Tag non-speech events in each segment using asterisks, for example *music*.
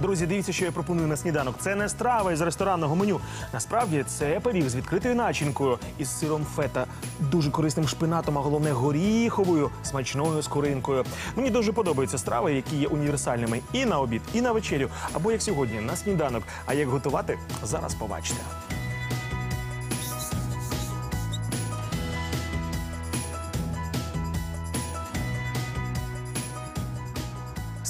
Друзі, дивіться, що я пропоную на сніданок. Це не страва із ресторанного меню. Насправді це пиріг з відкритою начинкою із сиром фета, дуже корисним шпинатом, а головне горіховою смачною скоринкою. Мені дуже подобаються страви, які є універсальними і на обід, і на вечерю, або як сьогодні на сніданок. А як готувати, зараз побачите.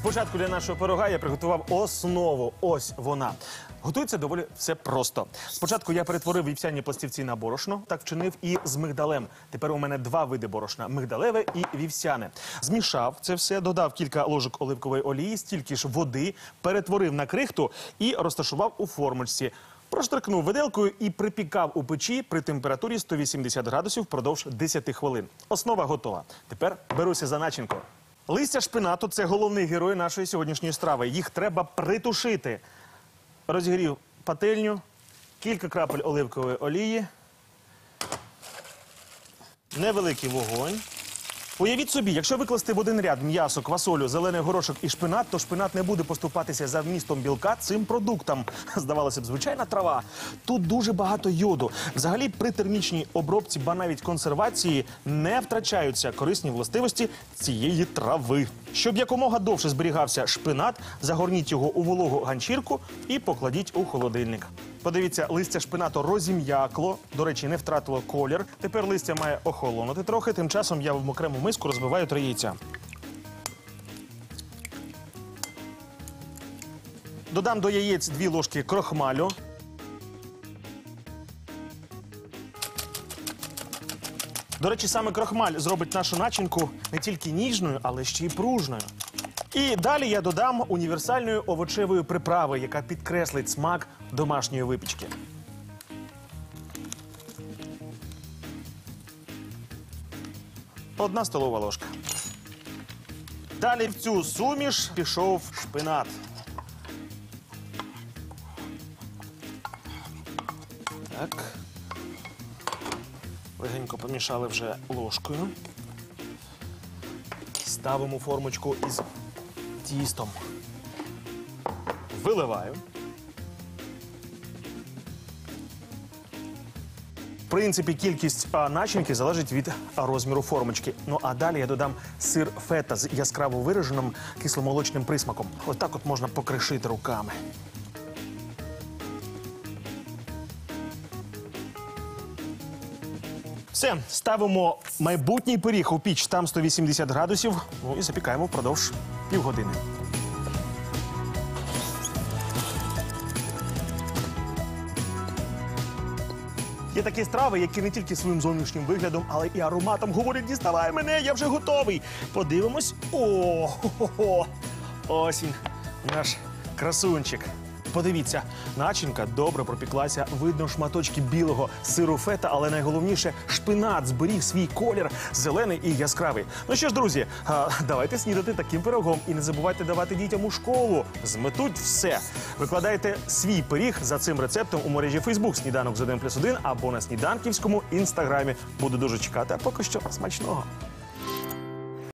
Спочатку для нашого пирога я приготував основу. Ось вона. Готується доволі все просто. Спочатку я перетворив вівсяні пластівці на борошно, так вчинив і з мигдалем. Тепер у мене два види борошна: мигдалеве і вівсяне. Змішав це все, додав кілька ложок оливкової олії, стільки ж води, перетворив на крихту і розташував у формочці. Проштрикнув виделкою і припікав у печі при температурі 180 градусів впродовж 10 хвилин. Основа готова. Тепер беруся за начинку. Листя шпинату це головний герой нашої сьогоднішньої страви. Їх треба притушити. Розігрів пательню, кілька крапель оливкової олії, невеликий вогонь. Уявіть собі, якщо викласти в один ряд м'ясо, квасолю, зелений горошок і шпинат, то шпинат не буде поступатися за вмістом білка цим продуктам. *laughs* Здавалося б, звичайна трава. Тут дуже багато йоду. Взагалі, при термічній обробці, ба навіть консервації, не втрачаються корисні властивості цієї трави. Щоб якомога довше зберігався шпинат, загорніть його у вологу ганчірку і покладіть у холодильник. Подивіться, листя шпинату розім'якло, до речі, не втратило колір. Тепер листя має охолонути трохи. Тим часом я в окрему миску розбиваю три яйця. Додам до яєць дві ложки крохмалю. До речі, саме крохмаль зробить нашу начинку не тільки ніжною, але ще й пружною. І далі я додам універсальної овочевої приправи, яка підкреслить смак домашньої випічки. Одна столова ложка. Далі в цю суміш пішов шпинат. Так. Легенько помішали вже ложкою. Ставимо формочку із тістом. Виливаю. В принципі, кількість начинки залежить від розміру формочки. Ну а далі я додам сир фета з яскраво вираженим кисломолочним присмаком. Отак от можна покришити руками. Все, ставимо майбутній пиріг у піч, там 180 градусів. Ну і запікаємо впродовж півгодини. Є такі страви, які не тільки своїм зовнішнім виглядом, але і ароматом говорять: діставай мене, я вже готовий. Подивимось. О, хо-хо-хо. ось він, наш красунчик. Подивіться, начинка добре пропіклася. Видно шматочки білого сиру фета, але найголовніше шпинат зберіг свій колір зелений і яскравий. Ну що ж, друзі, давайте снідати таким пирогом і не забувайте давати дітям у школу. Зметуть все. Викладайте свій пиріг за цим рецептом у мережі Фейсбук сніданок з 1 плюс 1 або на сніданківському інстаграмі. Буду дуже чекати. А поки що смачного.